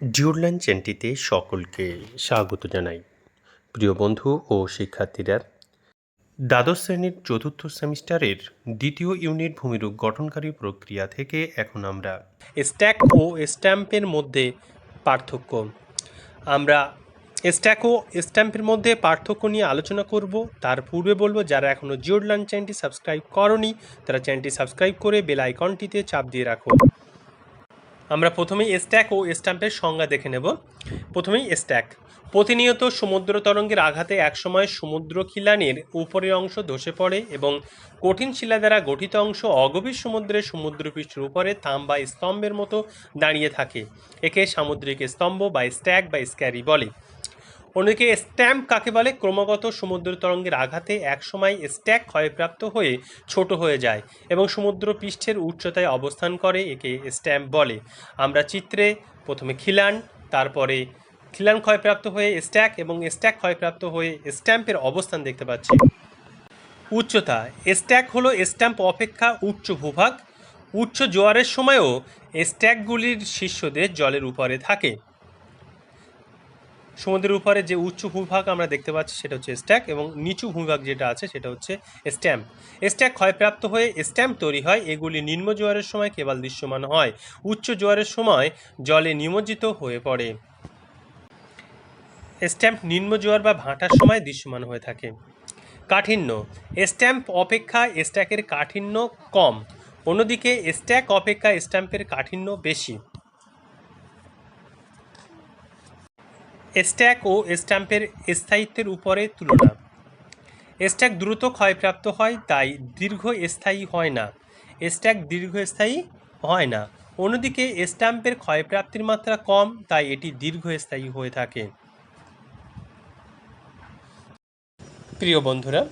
জিওরল্যান চ্যানেলটিতে সকলকে স্বাগত জানাই। প্রিয় বন্ধু ও শিক্ষার্থীরা, দ্বাদশ শ্রেণির চতুর্থ সেমিস্টারের দ্বিতীয় ইউনিট ভূমিরূপ গঠনকারী প্রক্রিয়া থেকে এখন আমরা স্ট্যাক ও স্ট্যাম্পের মধ্যে পার্থক্য। আমরা স্ট্যাক ও স্ট্যাম্পের মধ্যে পার্থক্য নিয়ে আলোচনা করব। তার পূর্বে বলব, যারা এখনও জিওরল্যান চ্যানেলটি সাবস্ক্রাইব করনি, তারা চ্যানেলটি সাবস্ক্রাইব করে বেল আইকনটিতে চাপ দিয়ে রাখো। আমরা প্রথমেই স্ট্যাক ও স্ট্যাম্পের সংজ্ঞা দেখে নেব। প্রথমেই স্ট্যাক প্রতিনিয়ত সমুদ্র তরঙ্গের আঘাতে একসময় সমুদ্র খিলানির উপরের অংশ ধসে পড়ে এবং কঠিন শিলা দ্বারা গঠিত অংশ অগভীর সমুদ্রের সমুদ্রপৃষ্ঠের উপরে থাম বা স্তম্ভের মতো দাঁড়িয়ে থাকে। একে সামুদ্রিক স্তম্ভ বা স্ট্যাক বা স্ক্যারি বলে। অন্যদিকে স্ট্যাম্প কাকে বলে? ক্রমাগত সমুদ্র তরঙ্গের আঘাতে একসময় স্ট্যাক ক্ষয়প্রাপ্ত হয়ে ছোট হয়ে যায় এবং সমুদ্র পৃষ্ঠের উচ্চতায় অবস্থান করে, একে স্ট্যাম্প বলে। আমরা চিত্রে প্রথমে খিলান, তারপরে খিলান ক্ষয়প্রাপ্ত হয়ে স্ট্যাক এবং স্ট্যাক ক্ষয়প্রাপ্ত হয়ে স্ট্যাম্পের অবস্থান দেখতে পাচ্ছি। উচ্চতা, স্ট্যাক হলো স্ট্যাম্প অপেক্ষা উচ্চ ভূভাগ। উচ্চ জোয়ারের সময়ও স্ট্যাকগুলির শীর্ষদের জলের উপরে থাকে। সমুদ্রের উপরে যে উচ্চ ভূভাগ আমরা দেখতে পাচ্ছি সেটা হচ্ছে স্ট্যাক এবং নিচু ভূভাগ যেটা আছে সেটা হচ্ছে স্ট্যাম্প স্ট্যাক ক্ষয়প্রাপ্ত হয়ে স্ট্যাম্প তৈরি হয়, এগুলি নিম্ন জোয়ারের সময় কেবল দৃশ্যমান হয়, উচ্চ জোয়ারের সময় জলে নিমজ্জিত হয়ে পড়ে। স্ট্যাম্প নিম্ন জোয়ার বা ভাঁটার সময় দৃশ্যমান হয়ে থাকে। কাঠিন্য। স্ট্যাম্প অপেক্ষা স্ট্যাকের কাঠিন্য কম, অন্যদিকে স্ট্যাক অপেক্ষা স্ট্যাম্পের কাঠিন্য বেশি। স্ট্যাক ও স্ট্যাম্পের স্থায়িত্বের উপরে তুলনা। স্ট্যাক দ্রুত ক্ষয়প্রাপ্ত হয়, তাই দীর্ঘ স্থায়ী হয় না। স্ট্যাক দীর্ঘস্থায়ী হয় না। অন্যদিকে, স্ট্যাম্পের ক্ষয়প্রাপ্তির মাত্রা কম, তাই এটি দীর্ঘস্থায়ী হয়ে থাকে। প্রিয় বন্ধুরা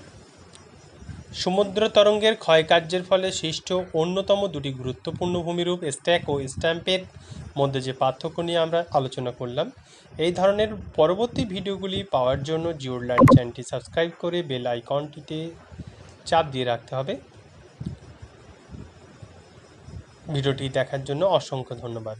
সমুদ্র তরঙ্গের ক্ষয়কার্যের ফলে সৃষ্ট অন্যতম দুটি গুরুত্বপূর্ণ ভূমিরূপ স্ট্যাক ও স্ট্যাম্পের মধ্যে যে পার্থক্য নিয়ে আমরা আলোচনা করলাম, এই ধরনের পরবর্তী ভিডিওগুলি পাওয়ার জন্য জিওরল্যান্ড চ্যানেলটি সাবস্ক্রাইব করে বেল আইকনটিতে চাপ দিয়ে রাখতে হবে। ভিডিওটি দেখার জন্য অসংখ্য ধন্যবাদ।